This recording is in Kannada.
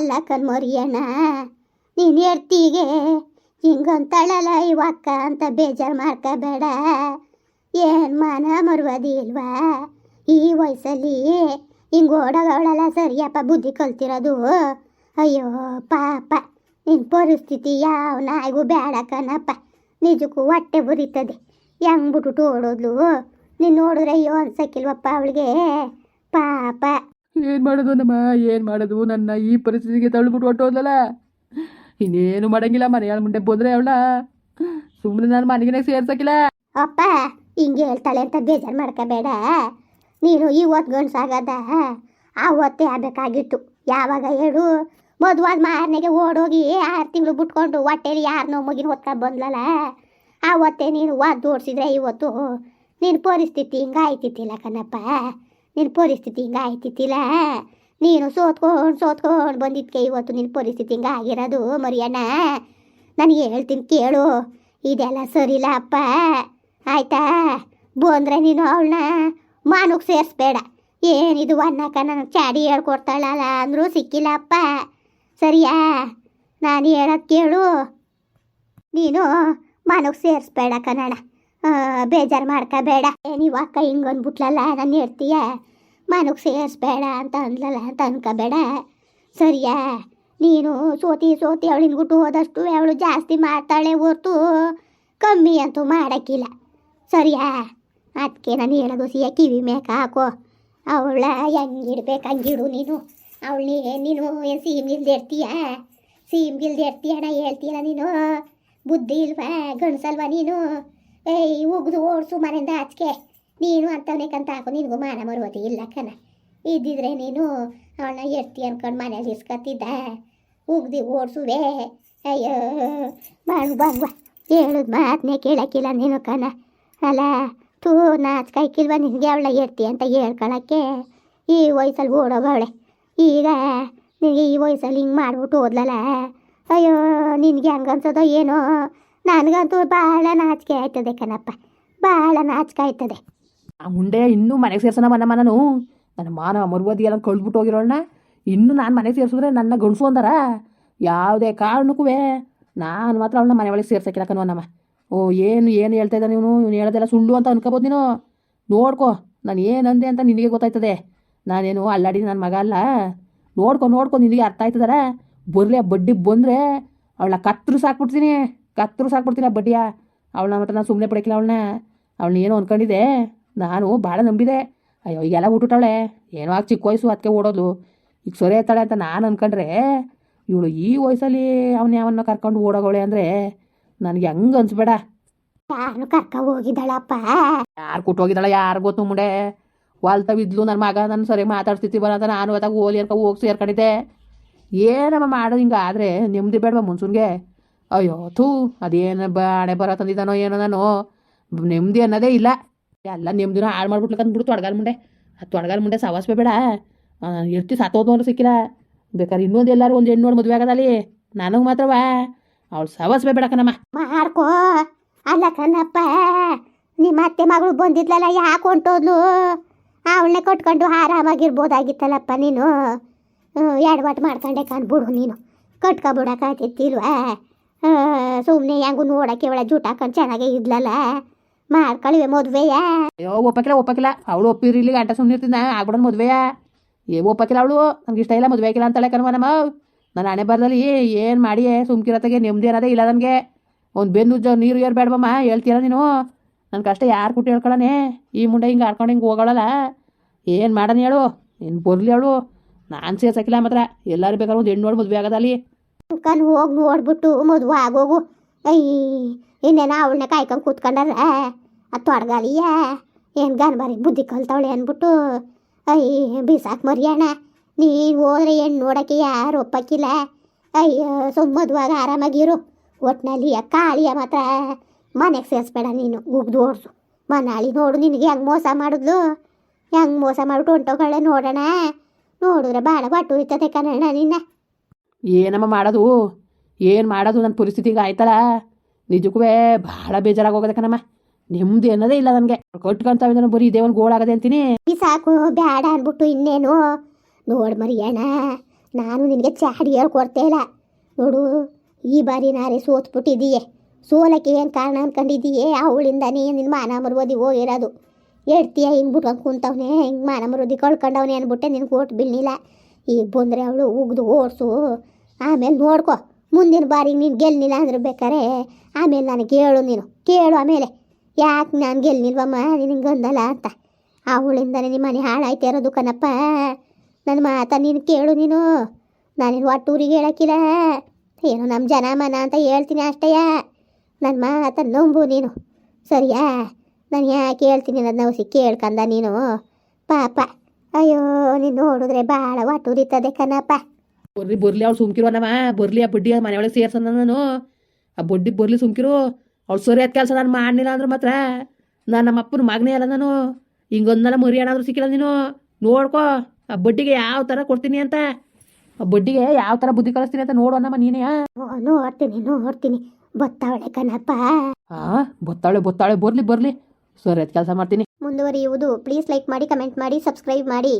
ಅಲ್ಲ ಕಣ್ಮರಿಯಣ್ಣ ನೀನು ಹೇಳ್ತೀಗೆ ಹಿಂಗೊಂತಳಲ್ಲ ಇವಕ್ಕ ಅಂತ ಬೇಜಾರು ಮಾಡ್ಕೋಬೇಡ. ಏನು ಮಾನ ಮರುವದಿ ಇಲ್ವಾ? ಈ ವಯಸ್ಸಲ್ಲಿ ಹಿಂಗೆ ಓಡೋಗವಳಲ್ಲ ಸರಿಯಪ್ಪ ಬುದ್ಧಿ ಕಲ್ತಿರೋದು. ಅಯ್ಯೋ ಪಾಪ. ನಿನ್ನ ಪರಿಸ್ಥಿತಿ ಯಾವ ನಾಯಿಗೂ ಬೇಡ ಕಣಪ್ಪ. ನಿಜಕ್ಕೂ ಹೊಟ್ಟೆ ಬುರಿತದೆ ಹೆಂಗ್ ಬಿಟ್ಬಿಟ್ಟು ಓಡೋದ್ಲು ನೀನು ನೋಡಿದ್ರೆ ಅಯ್ಯೋ ಅನ್ಸಕ್ಕಿಲ್ವಪ್ಪ ಅವಳಿಗೆ. ಪಾಪ. ಏನು ಮಾಡೋದು ನಮ್ಮ, ಏನು ಮಾಡೋದು? ನನ್ನ ಈ ಪರಿಸ್ಥಿತಿಗೆ ತಳ್ಳಿಬಿಟ್ಟು ಹೊಟ್ಟೋದಲ್ಲ ಇನ್ನೇನು ಮಾಡಂಗಿಲ್ಲ, ಮನೆಯಾಳ ಮುಂದೆ ಬಂದರೆ ಅವಳ. ಸುಮ್ಮನೆ ನಾನು ಮನೆಗೆ ಸೇರ್ಸಕ್ಕಿಲ್ಲ ಅಪ್ಪ, ಹಿಂಗೆ ಹೇಳ್ತಾಳೆ ಅಂತ ಬೇಜಾರು ಮಾಡ್ಕೋಬೇಡ. ನೀನು ಈ ಹೊತ್ತು ಗಂಡ್ಸಾಗದ ಆ ಹೊತ್ತೇ ಆಗಬೇಕಾಗಿತ್ತು. ಯಾವಾಗ ಹೇಳು? ಮದುವಾದ ಮಾರನೆಗೆ ಓಡೋಗಿ ಆರು ತಿಂಗಳು ಬಿಟ್ಕೊಂಡು ಹೊಟ್ಟೆಲಿ ಯಾರನ್ನೋ ಮಗಿನ ಹೊತ್ಕೊಂಡು ಬಂದ್ಲಲ್ಲ? ಆ ಹೊತ್ತೆ ನೀನು ವಾದ್ ಓಡಿಸಿದ್ರೆ ಇವತ್ತು ನಿನ್ನ ಪರಿಸ್ಥಿತಿ ಹಿಂಗಾಯ್ತಿತ್ತಿಲ್ಲ ಕಣಪ್ಪ. ನಿನ್ನ ಪರಿಸ್ಥಿತಿ ಹಿಂಗಾಯ್ತಿತ್ತಿಲ್ಲ ನೀನು ಸೋತ್ಕೊಂಡು ಸೋತ್ಕೊಂಡು ಬಂದಿದ್ಕೆ ಇವತ್ತು ನಿನ್ನ ಪರಿಸ್ಥಿತಿ ಹಿಂಗಾಗಿರೋದು ಮರಿಯಣ್ಣ. ನನಗೆ ಹೇಳ್ತೀನಿ ಕೇಳು. ಇದೆಲ್ಲ ಸರಿಲ್ಲ ಅಪ್ಪ. ಆಯ್ತಾ? ಬಂದರೆ ನೀನು ಅವಳನ್ನ ಮಾನಕ್ಕೆ ಸೇರಿಸ್ಬೇಡ. ಏನಿದು ಅನ್ನಕ್ಕ ನನಗೆ ಚಾಡಿ ಹೇಳ್ಕೊಡ್ತಾಳಲ್ಲ ಅಂದರೂ ಸಿಕ್ಕಿಲ್ಲ ಅಪ್ಪ. ಸರಿಯಾ? ನಾನು ಹೇಳೋದು ಕೇಳು. ನೀನು ಮಾನುಗ್ ಸೇರಿಸ್ಬೇಡ ಕನ್ನಡ. ಬೇಜಾರು ಮಾಡ್ಕೋಬೇಡ. ನೀವು ಹಿಂಗೆ ಅಂದ್ಬಿಟ್ಲಲ್ಲ, ನಾನು ಹೇಳ್ತೀಯ ಮಾನುಗ್ ಸೇರಿಸ್ಬೇಡ ಅಂತ ಅಂದ್ಲಲ್ಲ ಅಂತ ಅನ್ಕೋಬೇಡ. ಸರಿಯಾ? ನೀನು ಸೋತಿ ಸೋತಿ ಅವಳಿನ ಗುಟ್ಟು ಹೋದಷ್ಟು ಅವಳು ಜಾಸ್ತಿ ಮಾಡ್ತಾಳೆ ಹೊರ್ತು ಕಮ್ಮಿ ಅಂತೂ ಮಾಡೋಕ್ಕಿಲ್ಲ. ಸರಿಯಾ? ಅದಕ್ಕೆ ನಾನು ಹೇಳೋದು ಸಿಯ, ಕಿವಿ ಮೇಕ ಹಾಕೋ. ಅವಳ ಹೆಂಗಿಡ್ಬೇಕು ಹಂಗಿಡು ನೀನು. ಅವಳನ್ನ ನೀನು ಏನು ಸೀಮ್ಗಿಲ್ದೆ ಇರ್ತೀಯ? ಸೀಮ್ಗಿಲ್ದೆ ಇರ್ತೀಯಣ್ಣ ಹೇಳ್ತೀಯಲ್ಲ ನೀನು. ಬುದ್ಧಿ ಇಲ್ವಾ, ಗಂಡಸಲ್ವಾ ನೀನು? ಏಯ್, ಉಗ್ದು ಓಡಿಸು ಮನೆಯಿಂದ ಆಚೆಗೆ. ನೀನು ಅಂತವನೇಕಂತ ಹಾಕು, ನಿನಗೂ ಮಾನ ಮರುವತಿ ಇಲ್ಲ ಕಣ. ಇದ್ದಿದ್ರೆ ನೀನು ಅವಳನ್ನ ಎರ್ತಿ ಅನ್ಕೊಂಡು ಮನೇಲಿ ಇಸ್ಕೊತಿದ್ದ ಉಗ್ದಿ ಓಡಿಸುವೆ. ಅಯ್ಯೋ ಬಾಳು ಬಂಗ್ ಹೇಳುದ್ ಮಾತನ್ನೇ ಕೇಳಕ್ಕಿಲ್ಲ ನೀನು ಕಣ. ಅಲ್ಲ, ತೂ ನಾಚ್ಕಾಯ್ಕಿಲ್ವ ನಿನಗೆ ಅವಳ ಎರ್ತಿ ಅಂತ ಹೇಳ್ಕೊಳಕ್ಕೆ ಈ ವಯಸ್ಸಲ್ಲಿ ಓಡೋಗವಳೆ. ಈಗ ನಿನಗೆ ಈ ವಯಸ್ಸಲ್ಲಿ ಹಿಂಗೆ ಮಾಡ್ಬಿಟ್ಟು ಓದ್ಲಲ್ಲ ಅಯ್ಯೋ, ನಿನಗೆ ಹಂಗೆ ಅನ್ಸೋದೋ ಏನೋ. ನನಗಂತೂ ಭಾಳ ನಾಚಿಕೆ ಆಯ್ತದೆ ಕಣಪ್ಪ. ಭಾಳ ನಾಚಿಕೆ ಆಯ್ತದೆ. ಆ ಮುಂಡೆ ಇನ್ನೂ ಮನೆಗೆ ಸೇರ್ಸೋಣ ಮನನು ನನ್ನ ಮಾನ ಮರುವದಿ ಎಲ್ಲ ಕಳ್ದ್ಬಿಟ್ಟು ಹೋಗಿರೋಣ ಇನ್ನೂ ನಾನು ಮನೆಗೆ ಸೇರಿಸಿದ್ರೆ ನನ್ನ ಗಂಡಸು ಅಂದಾರ. ಯಾವುದೇ ಕಾರಣಕ್ಕೂ ನಾನು ಮಾತ್ರ ಅವಳನ್ನ ಮನೆ ಒಳಗೆ ಸೇರ್ಸಕ್ಕಿಲ್ಲ ಕಣವನ್ನಮ್ಮ ಓ, ಏನು ಏನು ಹೇಳ್ತಾ ಇದ್ದಾನೆ ಇವನು? ಇವನು ಹೇಳೋದೆಲ್ಲ ಸುಳ್ಳು ಅಂತ ಅನ್ಕೋಬೋದು ನೀನು. ನೋಡ್ಕೊ, ನಾನು ಏನಂದೆ ಅಂತ ನಿನಗೆ ಗೊತ್ತಾಯ್ತದೆ. ನಾನೇನು ಅಲ್ಲಾಡಿ ನನ್ನ ಮಗ ಅಲ್ಲ. ನೋಡ್ಕೊ ನೋಡ್ಕೊ, ನಿನಗೆ ಅರ್ಥ ಆಯ್ತದಾರ ಬರಲಿ, ಆ ಬಡ್ಡಿ ಬಂದರೆ ಅವಳನ್ನ ಕತ್ತರು ಸಾಕ್ಬಿಡ್ತೀನಿ. ಕತ್ತರು ಸಾಕ್ಬಿಡ್ತೀನಿ ಆ ಬಡ್ಡಿಯ. ಅವಳನ್ನ ಮಾತ್ರ ನಾನು ಸುಮ್ಮನೆ ಪಡಕಿಲ್ಲ ಅವಳನ್ನ. ಅವಳನ್ನ ಏನು ಅನ್ಕೊಂಡಿದ್ದೆ. ನಾನು ಭಾಳ ನಂಬಿದೆ. ಅಯ್ಯೋ ಈಗೆಲ್ಲ ಹುಟ್ಟುತ್ತಾಳೆ ಏನೋ ಆಗ ಚಿಕ್ಕ ವಯಸ್ಸು ಅದಕ್ಕೆ ಓಡೋದು. ಈಗ ಸೊರೆ ಎತ್ತಾಳೆ ಅಂತ ನಾನು ಅಂದ್ಕೊಂಡ್ರೆ ಇವಳು ಈ ವಯಸ್ಸಲ್ಲಿ ಅವನ ಯಾವನ್ನ ಕರ್ಕೊಂಡು ಓಡೋಗವಳೆ ಅಂದರೆ ನನಗೆ ಹಂಗೆ ಅನ್ಸ್ಬೇಡ. ನಾನು ಕರ್ಕ ಹೋಗಿದ್ದಾಳಪ್ಪ. ಯಾರು ಕೊಟ್ಟೋಗಿದ್ದಾಳೆ ಯಾರು ಗೊತ್ತು ಮುಂಡೆ ವಾಲ್ತವಿದ್ಲು ನನ್ನ ಮಗ ನನ್ನ ಸರಿ ಮಾತಾಡ್ತಿರ್ತಿ ಅಂತ ನಾನು ಅದಾಗ ಓಲಿ ಅಂತ ಹೋಗಿ ಸೇರ್ಕೊಂಡಿದ್ದೆ ಏನಮ್ಮ ಮಾಡೋದು ಹಿಂಗೆ ಆದರೆ ನೆಮ್ಮದಿ ಬೇಡವಾ ಮುನ್ಸೂನ್ಗೆ? ಅಯ್ಯೋ ಥೂ ಅದೇನು ಬಾಣೆ ಬರೋ ತಂದಿದ್ದಾನೋ ಏನೋ ನಾನು ನೆಮ್ಮದಿ ಅನ್ನೋದೇ ಇಲ್ಲ. ಎಲ್ಲ ನೆಮ್ಮದಿನ ಹಾಳು ಮಾಡ್ಬಿಟ್ಲಕ್ಕ ಬಿಡು ತೊಡಗಾಲ ಮುಂಡೆ ತೊಡಗಾಲ ಮುಂಡೆ ಸವಾಸ ಬೇಡ. ಇರ್ತಿ ಸತ್ತೋದು ಅಂದ್ರೆ ಸಿಕ್ಕಿಲ್ಲ. ಬೇಕಾದ್ರೆ ಇನ್ನೊಂದು ಎಲ್ಲರೂ ಒಂದು ಹೆಣ್ಣು ನೋಡಿ ಮದುವೆ ಆಗದಲ್ಲಿ ನನಗೆ ಮಾತ್ರವಾ ಅವಳು ಸಾವಸ್ಬೇ ಬೇಡ ಕಣಮ್ಮ ಅಲ್ಲ ಕಣಪ್ಪ ನಿಮ್ಮ ಅತ್ತೆ ಮಗಳು ಬಂದಿದ್ಲಲ್ಲ, ಯಾಕೆ ಹೊಂಟೋದ್ಲು? ಅವಳನ್ನೇ ಕಟ್ಕೊಂಡು ಆರಾಮಾಗಿರ್ಬೋದಾಗಿತ್ತಲ್ಲಪ್ಪ ನೀನು. ಎಡವಟ್ಟು ಮಾಡ್ಕೊಂಡೆ ಕಾಣ್ಬಿಡು ನೀನು. ಕಟ್ಕೊಬಿಡಕ್ಕಾಗ್ತಿಲ್ವಾ ಸುಮ್ಮನೆ ಹೆಂಗು ನೋಡೋಕ್ಕೆ ಒಳ ಜೂಟ್ ಹಾಕೊಂಡು ಚೆನ್ನಾಗೇ ಇದ್ಲಲ್ಲ. ಮಾಡ್ಕೊಳ್ಳಿವೆ ಮದುವೆಯ. ಅಯ್ಯೋ ಒಪ್ಪಕಿಲ್ಲ ಒಪ್ಪಕ್ಕಿಲ್ಲ ಅವಳು ಒಪ್ಪಿರ್ಲಿ ಗಂಟ ಸುಮ್ಮನೆ ಇರ್ತಿದ್ದ ಆಗ್ಬಿಡೋದು ಮದುವೆಯ. ಏ ಒಪ್ಪಕಿಲ್ಲ ಅವಳು. ನಮ್ಗೆ ಇಷ್ಟ ಇಲ್ಲ ಮದುವೆ ಆಗಿಲ್ಲ ಅಂತಳೆ ಕಣವ ನಮ್ಮ. ನನ್ನ ಹಣೆ ಬರ್ದಲ್ಲಿ ಏನು ಮಾಡಿ ಸುಮ್ಕಿರತ್ತಾಗೆ ನೆಮ್ಮದಿ ಅನ್ನೋದೇ ಇಲ್ಲ ನನಗೆ. ಒಂದು ಬೆನ್ನು ಜ ನೀರು ಏರ್ ಬೇಡವಮ್ಮ ಹೇಳ್ತೀರ ನೀನು ನನ್ನ ಕಷ್ಟ ಯಾರು ಕುಟ್ಟಿ ಹೇಳ್ಕೊಳ್ಳನೆ ಈ ಮುಂಡೆ ಹಿಂಗೆ ಆಡ್ಕೊಂಡು ಹಿಂಗೆ ಹೋಗೋಳಲ್ಲ. ಏನು ಮಾಡೋಣ ಹೇಳು? ಏನು ಬರಲಿ ಅವಳು? ನಾನು ಸೇರ್ಸಕ್ಕಿಲ್ಲ ಮಾತ್ರ. ಎಲ್ಲರೂ ಬೇಕಾದ್ರೆ ಒಂದು ಹೆಣ್ಣು ನೋಡಿ ಮದುವೆ ಆಗೋದಲ್ಲಿ ಕಣ್ ಹೋಗಿ ನೋಡ್ಬಿಟ್ಟು ಮದುವೆ ಆಗೋಗು. ಅಯ್ಯ ಇನ್ನೇನ ಅವಳನ್ನ ಕಾಯ್ಕೊಂಡು ಕೂತ್ಕೊಂಡಾರ? ಅದು ತೊಡ್ಗಾಲಿಯ? ಏನು ಗನ್ಬಾರಿ ಬುದ್ಧಿ ಕಲ್ತವಳೆ ಅಂದ್ಬಿಟ್ಟು ಅಯ್ಯ, ಬೀಸಾಕ್ ಮರಿಯಣ. ನೀ ಹೋದ್ರೆ ಹೆಣ್ಣು ನೋಡೋಕ್ಕೆ ಯಾರು ಒಪ್ಪಕ್ಕಿಲ್ಲ. ಅಯ್ಯೋ, ಸುಮ್ಮದುವಾಗ ಆರಾಮಾಗಿರು. ಒಟ್ಟಿನಲ್ಲಿ ಕಾಳಿಯ ಮಾತ್ರ ಮನೆಗೆ ಸೇರಿಸ್ಬೇಡ ನೀನು. ಉಗ್ದು ಓಡಿಸು. ಮನಾಳಿ ನೋಡು ನಿನಗೆ ಹೆಂಗೆ ಮೋಸ ಮಾಡಿದ್ಲು. ಹೆಂಗೆ ಮೋಸ ಮಾಡಿಬಿಟ್ಟು ಹೊಂಟೋಗಳೆ ನೋಡೋಣ. ನೋಡಿದ್ರೆ ಭಾಳ ಬಟ್ಟು ಇರ್ತದೆ ಕನ್ನಡ ನಿನ್ನ. ಏನಮ್ಮ ಮಾಡೋದು? ಏನು ಮಾಡೋದು? ನನ್ನ ಪರಿಸ್ಥಿತಿಗೆ ಆಯ್ತಲ್ಲ? ನಿಜಕ್ಕೂ ಭಾಳ ಬೇಜಾರಾಗಿ ಕಣಮ್ಮ. ನೆಮ್ಮದಿ ಅನ್ನೋದೇ ಇಲ್ಲ ನನಗೆ. ಕಟ್ಕೊಂತಾವೆ ಬರೀ ದೇವನ್ ಗೋಳಾಗದೆ ಅಂತೀನಿ. ಸಾಕು ಬೇಡ ಅನ್ಬಿಟ್ಟು ಇನ್ನೇನು. ನೋಡ್ ಮರಿಯಣ್ಣ, ನಾನು ನಿನಗೆ ಚಾಡಿ ಹೇಳ್ಕೊಡ್ತೇ ಇಲ್ಲ. ನೋಡು, ಈ ಬಾರಿ ನಾರೇ ಸೋತ್ಬಿಟ್ಟಿದೀಯೇ ಸೋಲಕ್ಕೆ ಏನು ಕಾರಣ ಅನ್ಕೊಂಡಿದ್ದೀಯೇ? ಅವಳಿಂದಾನೇ ನಿನ್ನ ಮಾನ ಮರುವದಿ ಹೋಗಿರೋದು. ಹೇಳ್ತೀಯ, ಹಿಂಗೆ ಬಿಟ್ಕೊಂಡು ಕುಂತವನೆ, ಹಿಂಗೆ ಮಾನ ಮರುದಿ ಕಳ್ಕೊಂಡವ್ನೆ ಅಂದ್ಬಿಟ್ಟೆ ನಿನ್ಗೆ ಓಟ್ ಬೀಳ್ನಿಲ್ಲ ಈಗ ಬಂದರೆ ಅವಳು ಉಗ್ದು ಓಡಿಸು. ಆಮೇಲೆ ನೋಡ್ಕೊ, ಮುಂದಿನ ಬಾರಿ ನೀನು ಗೆಲ್ಲಿಲ್ಲ ಅಂದ್ರೆ ಬೇಕಾರೆ, ಆಮೇಲೆ ನನಗೆ ಕೇಳು ನೀನು. ಕೇಳು ಆಮೇಲೆ. ಯಾಕೆ ನಾನು ಗೆಲ್ಲಿಲ್ವಮ್ಮ ನಿನಗೆ ಗೊಂದಲ ಅಂತ. ಆ ಹುಳಿಂದನೇ ನಿಮ್ಮ ಮನೆ ಹಾಳಾಯ್ತು ಇರೋದು ಕನಪ್ಪ ನನ್ನ ಮಾತ ನೀನು ಕೇಳು ನೀನು. ನಾನಿನ್ ಒಟ್ಟೂರಿಗೆ ಹೇಳಕ್ಕಿಲ್ಲ. ಏನೋ ನಮ್ಮ ಜನ ಮನ ಅಂತ ಹೇಳ್ತೀನಿ ಅಷ್ಟಯ್ಯ. ನನ್ನ ಮಾತ ನಂಬು ನೀನು. ಸರಿಯಾ? ನಾನು ಯಾಕೆ ಹೇಳ್ತೀನಿ ಅನ್ನೋದು ನಾವು ಕೇಳ್ಕಂದ ನೀನು. ಪಾಪ. ಅಯ್ಯೋ, ನೀನು ನೋಡಿದ್ರೆ ಭಾಳ ಒಟ್ಟೂರಿತದೆ ಕನಪ್ಪ ಬರ್ಲಿ ಬರ್ಲಿ, ಅವ್ಳು ಸುಮ್ಕಿರೋ ನಮ್ಮ ಬರ್ಲಿ, ಆ ಬಡ್ಡಿ ಮನೆ ಒಳಗೆ ನಾನು. ಆ ಬಡ್ಡಿ ಬರ್ಲಿ ಸುಮ್ಕಿರು. ಅವ್ಳು ಸರಿಯಾದ ಕೆಲಸ ನಾನು ಮಾಡಲಿಲ್ಲ ಅಂದ್ರೆ ಮಾತ್ರ. ನಾನು ನಮ್ಮ ಅಪ್ಪನ ಮಗನೇ ಅಲ್ಲ ನಾನು. ಹಿಂಗೊಂದಲ್ಲ ಮರಿ ಏನಾದರೂ ಸಿಕ್ಕಿಲ್ಲ ನೀನು. ನೋಡ್ಕೋ ಆ ಬಡ್ಡಿಗೆ ಯಾವ ಥರ ಕೊಡ್ತೀನಿ ಅಂತ. ಆ ಬಡ್ಡಿಗೆ ಯಾವ ಥರ ಬುದ್ಧಿ ಕಳಿಸ್ತೀನಿ ಅಂತ ನೋಡು ನಮ್ಮ ನೀನೇ. ನೋಡ್ತೀನಿ ನೋಡ್ತೀನಿ. ಬತ್ತಾಳೆ ಕಣಪ್ಪ. ಹಾ ಬತ್ತಾಳೆ ಬತ್ತಾಳೆ. ಬರ್ಲಿ ಬರಲಿ. ಸರಿಯಾದ ಕೆಲಸ ಮಾಡ್ತೀನಿ. ಮುಂದುವರಿಯುವುದು ಪ್ಲೀಸ್ ಲೈಕ್ ಮಾಡಿ ಕಮೆಂಟ್ ಮಾಡಿ ಸಬ್ಸ್ಕ್ರೈಬ್ ಮಾಡಿ.